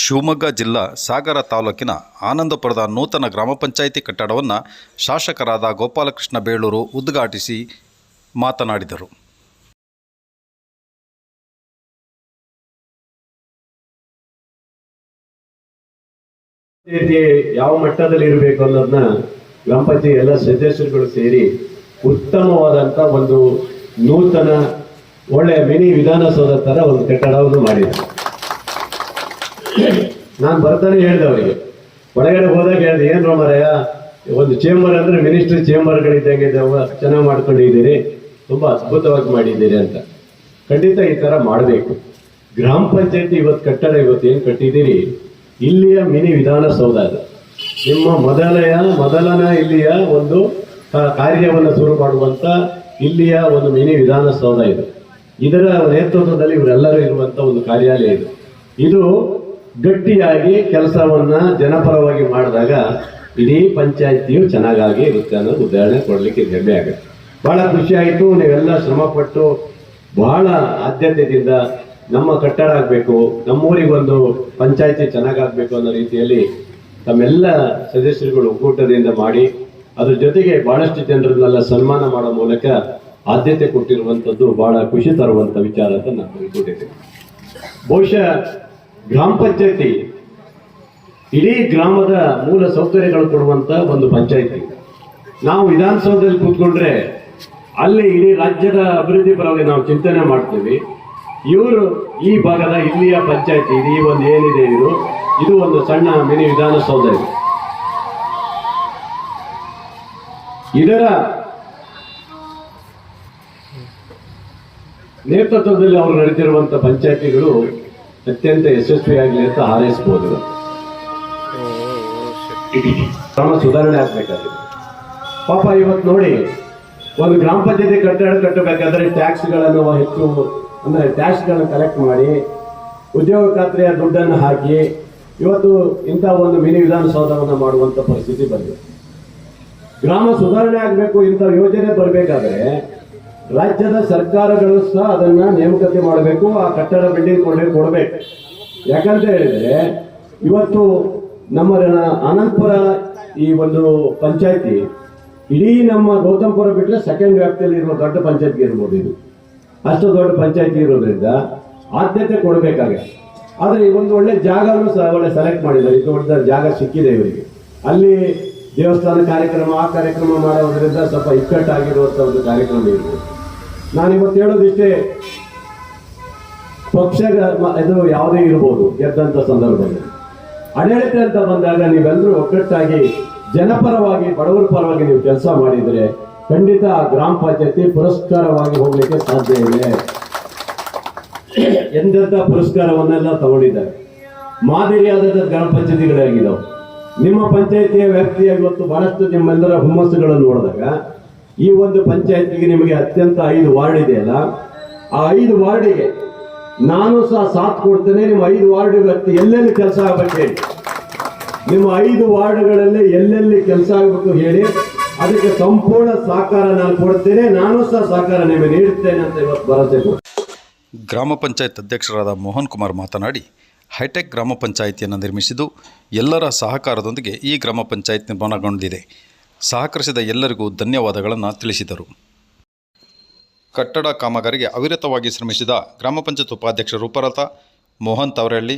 ಶಿವಮೊಗ್ಗ ಜಿಲ್ಲಾ ಸಾಗರ ತಾಲೂಕಿನ ಆನಂದಪುರದ ನೂತನ ಗ್ರಾಮ ಪಂಚಾಯಿತಿ ಕಟ್ಟಡವನ್ನು ಶಾಸಕರಾದ ಗೋಪಾಲಕೃಷ್ಣ ಬೇಳೂರು ಉದ್ಘಾಟಿಸಿ ಮಾತನಾಡಿದರು. ಯಾವ ಮಟ್ಟದಲ್ಲಿ ಇರಬೇಕು ಅನ್ನೋದನ್ನ ಗ್ರಾಮ ಪಂಚಾಯತಿ ಎಲ್ಲ ಸದಸ್ಯರುಗಳು ಸೇರಿ ಉತ್ತಮವಾದಂತ ಒಂದು ನೂತನ ಒಳ್ಳೆಯ ಮಿನಿ ವಿಧಾನಸೌಧ ತರ ಒಂದು ಕಟ್ಟಡವನ್ನು ಮಾಡಿದ್ದಾರೆ. ನಾನು ಬರ್ತಾನೆ ಹೇಳಿದೆ ಅವರಿಗೆ. ಒಳಗಡೆ ಹೋದಾಗ ಹೇಳಿದೆ, ಏನು ಮಾರಾಯ, ಒಂದು ಚೇಂಬರ್ ಅಂದ್ರೆ ಮಿನಿಸ್ಟ್ರಿ ಚೇಂಬರ್ಗಳಿದ್ದಂಗೆ ಚೆನ್ನಾಗಿ ಮಾಡ್ಕೊಂಡಿದ್ದೀರಿ, ತುಂಬಾ ಅದ್ಭುತವಾಗಿ ಮಾಡಿದ್ದೀರಿ ಅಂತ. ಖಂಡಿತ ಈ ತರ ಮಾಡಬೇಕು. ಗ್ರಾಮ ಪಂಚಾಯತಿ ಇವತ್ತು ಕಟ್ಟಡ ಇವತ್ತು ಏನು ಕಟ್ಟಿದ್ದೀರಿ? ಇಲ್ಲಿಯ ಮಿನಿ ವಿಧಾನಸೌಧ ಅದು. ನಿಮ್ಮ ಮೊದಲೆಯ, ಮೊದಲನ ಇಲ್ಲಿಯ ಒಂದು ಕಾರ್ಯವನ್ನು ಶುರು ಮಾಡುವಂತ ಇಲ್ಲಿಯ ಒಂದು ಮಿನಿ ವಿಧಾನಸೌಧ ಇದು. ಇದರ ನೇತೃತ್ವದಲ್ಲಿ ಇವರೆಲ್ಲರೂ ಇರುವಂಥ ಒಂದು ಕಾರ್ಯಾಲಯ ಇದು. ಇದು ಗಟ್ಟಿಯಾಗಿ ಕೆಲಸವನ್ನ ಜನಪರವಾಗಿ ಮಾಡಿದಾಗ ಇಡೀ ಪಂಚಾಯಿತಿಯು ಚೆನ್ನಾಗಾಗಿ ಇರುತ್ತೆ ಅನ್ನೋದು ಉದಾಹರಣೆ ಕೊಡಲಿಕ್ಕೆ ಹೆಮ್ಮೆ ಆಗುತ್ತೆ. ಬಹಳ ಖುಷಿಯಾಯಿತು ನೀವೆಲ್ಲ ಶ್ರಮಪಟ್ಟು ಬಹಳ ಆದ್ಯತೆಯಿಂದ ನಮ್ಮ ಕಟ್ಟಡ ಆಗಬೇಕು, ನಮ್ಮೂರಿಗೆ ಒಂದು ಪಂಚಾಯಿತಿ ಚೆನ್ನಾಗಾಗಬೇಕು ಅನ್ನೋ ರೀತಿಯಲ್ಲಿ ತಮ್ಮೆಲ್ಲ ಸದಸ್ಯರುಗಳು ಒಕ್ಕೂಟದಿಂದ ಮಾಡಿ, ಅದ್ರ ಜೊತೆಗೆ ಬಹಳಷ್ಟು ಜನರನ್ನೆಲ್ಲ ಸನ್ಮಾನ ಮಾಡೋ ಮೂಲಕ ಆದ್ಯತೆ ಕೊಟ್ಟಿರುವಂಥದ್ದು ಬಹಳ ಖುಷಿ ತರುವಂತ ವಿಚಾರ ಅಂತ ನಾನು ತಿಳ್ಕೊಂಡಿದ್ದೇನೆ ಬಹುಶಃ ಗ್ರಾಮ ಪಂಚಾಯತಿ. ಇಡೀ ಗ್ರಾಮದ ಮೂಲ ಸೌಕರ್ಯಗಳು ಕೊಡುವಂತ ಒಂದು ಪಂಚಾಯತಿ. ನಾವು ವಿಧಾನಸೌಧದಲ್ಲಿ ಕೂತ್ಕೊಂಡ್ರೆ ಅಲ್ಲಿ ಇಡೀ ರಾಜ್ಯದ ಅಭಿವೃದ್ಧಿ ಪರವಾಗಿ ನಾವು ಚಿಂತನೆ ಮಾಡ್ತೀವಿ. ಇವರು ಈ ಭಾಗದ ಇಲ್ಲಿಯ ಪಂಚಾಯತಿ ಇದು ಈ ಒಂದು ಏನಿದೆ ಇದು? ಇದು ಒಂದು ಸಣ್ಣ ಮಿನಿ ವಿಧಾನಸೌಧ ಇದೆ. ಇದರ ನೇತೃತ್ವದಲ್ಲಿ ಅವರು ನಡೆದಿರುವಂತ ಪಂಚಾಯತಿಗಳು ಅತ್ಯಂತ ಯಶಸ್ವಿಯಾಗಲಿ ಅಂತ ಹಾರೈಸಬಹುದು. ಕ್ರಮ ಸುಧಾರಣೆ ಆಗ್ಬೇಕಾಗಿದೆ. ಪಾಪ ಇವತ್ತು ನೋಡಿ, ಒಂದು ಗ್ರಾಮ ಪಂಚಾಯತಿ ಕಟ್ಟಡ ಕಟ್ಟಬೇಕಾದ್ರೆ ಟ್ಯಾಕ್ಸ್ಗಳನ್ನು ಹೆಚ್ಚು, ಅಂದ್ರೆ ಟ್ಯಾಕ್ಸ್ಗಳನ್ನು ಕಲೆಕ್ಟ್ ಮಾಡಿ, ಉದ್ಯೋಗ ಖಾತ್ರಿಯ ದುಡ್ಡನ್ನು ಹಾಕಿ, ಇವತ್ತು ಇಂಥ ಒಂದು ಮಿನಿ ವಿಧಾನಸೌಧವನ್ನು ಮಾಡುವಂತ ಪರಿಸ್ಥಿತಿ ಬಂದಿದೆ. ಗ್ರಾಮ ಸುಧಾರಣೆ ಆಗಬೇಕು ಇಂಥ ಯೋಜನೆ ಬರಬೇಕಾದ್ರೆ ರಾಜ್ಯದ ಸರ್ಕಾರಗಳು ಸಹ ಅದನ್ನ ನೇಮಕತೆ ಮಾಡಬೇಕು, ಆ ಕಟ್ಟಡ ಬಿಲ್ಡಿಂಗ್ ಕೊಂಡೇ ಕೊಡಬೇಕು. ಯಾಕಂತ ಹೇಳಿದ್ರೆ, ಇವತ್ತು ನಮ್ಮ ಅನಂತಪುರ ಈ ಒಂದು ಪಂಚಾಯತಿ, ಇಡೀ ನಮ್ಮ ಗೌತಮಪುರ ಬಿಟ್ಟರೆ ಸೆಕೆಂಡ್ ವ್ಯಾಪ್ತಿಯಲ್ಲಿ ಇರುವ ದೊಡ್ಡ ಪಂಚಾಯತಿ ಇರ್ಬೋದು ಇದು. ಅಷ್ಟು ದೊಡ್ಡ ಪಂಚಾಯತಿ ಇರೋದ್ರಿಂದ ಆದ್ಯತೆ ಕೊಡಬೇಕಾಗಿದೆ ಆದರೆ ಒಂದು ಒಳ್ಳೆ ಜಾಗವನ್ನು ಸಹ ಒಳ್ಳೆ ಸೆಲೆಕ್ಟ್ ಮಾಡಿದ್ದಾರೆ ಇದು ದೊಡ್ಡ ಜಾಗ ಸಿಕ್ಕಿದೆ ಇವರಿಗೆ. ಅಲ್ಲಿ ದೇವಸ್ಥಾನ ಕಾರ್ಯಕ್ರಮ, ಆ ಕಾರ್ಯಕ್ರಮ ಮಾಡೋದ್ರಿಂದ ಸ್ವಲ್ಪ ಇಕ್ಕಟ್ಟಾಗಿರುವಂಥ ಒಂದು ಕಾರ್ಯಕ್ರಮ ಇರ್ಬೋದು. ನಾನು ಇವತ್ತು ಹೇಳೋದಿಷ್ಟೇ ಪಕ್ಷ ಇದು ಯಾವುದೇ ಇರ್ಬೋದು, ಗೆದ್ದಂಥ ಸಂದರ್ಭದಲ್ಲಿ. ಆಡಳಿತ ಅಂತ ಬಂದಾಗ ನೀವೆಲ್ಲರೂ ಒಗ್ಗಟ್ಟಾಗಿ, ಜನಪರವಾಗಿ, ಬಡವರ ಪರವಾಗಿ ನೀವು ಕೆಲಸ ಮಾಡಿದರೆ ಖಂಡಿತ ಗ್ರಾಮ ಪಂಚಾಯತಿ ಪುರಸ್ಕಾರವಾಗಿ ಹೋಗ್ಲಿಕ್ಕೆ ಸಾಧ್ಯ ಇದೆ. ಎಂದೆಂಥ ಪುರಸ್ಕಾರವನ್ನೆಲ್ಲ ತಗೊಂಡಿದ್ದಾರೆ. ಮಾದರಿಯಾದಂಥ ಗ್ರಾಮ ಪಂಚಾಯತಿಗಳಾಗಿದ್ದಾವೆ ನಿಮ್ಮ ಪಂಚಾಯತಿಯ ವ್ಯಾಪ್ತಿಯಾಗಿ ಇವತ್ತು ಬಹಳಷ್ಟು ನಿಮ್ಮೆಲ್ಲರ ಹುಮ್ಮಸ್ಸುಗಳನ್ನು ನೋಡಿದಾಗ ಈ ಒಂದು ಪಂಚಾಯತಿಗೆ ನಿಮಗೆ ಅತ್ಯಂತ ಐದು ವಾರ್ಡ್ ಇದೆಯಲ್ಲ ಆ ಐದು ವಾರ್ಡಿಗೆ ನಾನು ಸಹ ಸಾಥ್ ಕೊಡ್ತೇನೆ. ನಿಮ್ಮ ಐದು ವಾರ್ಡ್ ಎಲ್ಲೆಲ್ಲಿ ಕೆಲಸ ಆಗ್ಬೇಕು ಹೇಳಿ. ನಿಮ್ಮ ಐದು ವಾರ್ಡ್ಗಳಲ್ಲಿ ಎಲ್ಲೆಲ್ಲಿ ಕೆಲಸ ಆಗಬೇಕು ಹೇಳಿ. ಅದಕ್ಕೆ ಸಂಪೂರ್ಣ ಸಹಕಾರ ನಾನು ಕೊಡ್ತೇನೆ. ನಾನು ಸಹ ಸಹಕಾರ ನಿಮಗೆ ನೀಡುತ್ತೇನೆ ಅಂತ ಇವತ್ತು ಭರವಸೆ ಗ್ರಾಮ ಪಂಚಾಯತ್ ಅಧ್ಯಕ್ಷರಾದ ಮೋಹನ್ ಕುಮಾರ್ ಮಾತನಾಡಿ, ಹೈಟೆಕ್ ಗ್ರಾಮ ಪಂಚಾಯಿತಿಯನ್ನು ನಿರ್ಮಿಸಿದ್ದು ಎಲ್ಲರ ಸಹಕಾರದೊಂದಿಗೆ ಈ ಗ್ರಾಮ ಪಂಚಾಯತ್ ನಿರ್ಮಾಣಗೊಂಡಿದೆ. ಸಹಕರಿಸಿದ ಎಲ್ಲರಿಗೂ ಧನ್ಯವಾದಗಳನ್ನು ತಿಳಿಸಿದರು. ಕಟ್ಟಡ ಕಾಮಗಾರಿಗೆ ಅವಿರತವಾಗಿ ಶ್ರಮಿಸಿದ ಗ್ರಾಮ ಪಂಚಾಯತ್ ಉಪಾಧ್ಯಕ್ಷ ರೂಪರಥ, ಮೋಹನ್ ತವರಳ್ಳಿ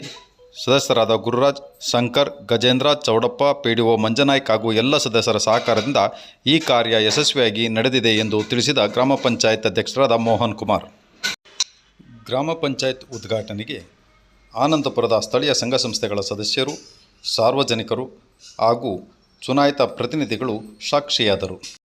ಸದಸ್ಯರಾದ ಗುರುರಾಜ್, ಶಂಕರ್, ಗಜೇಂದ್ರ, ಚೌಡಪ್ಪ ಪಿಡಿಒ ಮಂಜನಾಯ್ಕ್ ಹಾಗೂ ಎಲ್ಲ ಸದಸ್ಯರ ಸಹಕಾರದಿಂದ ಈ ಕಾರ್ಯ ಯಶಸ್ವಿಯಾಗಿ ನಡೆದಿದೆ ಎಂದು ತಿಳಿಸಿದ ಗ್ರಾಮ ಪಂಚಾಯತ್ ಅಧ್ಯಕ್ಷರಾದ ಮೋಹನ್ ಕುಮಾರ್. ಗ್ರಾಮ ಪಂಚಾಯತ್ ಉದ್ಘಾಟನೆಗೆ ಆನಂದಪುರದ ಸ್ಥಳೀಯ ಸಂಘ ಸಂಸ್ಥೆಗಳ ಸದಸ್ಯರು, ಸಾರ್ವಜನಿಕರು ಹಾಗೂ ಚುನಾಯಿತ ಪ್ರತಿನಿಧಿಗಳು ಸಾಕ್ಷಿಯಾದರು.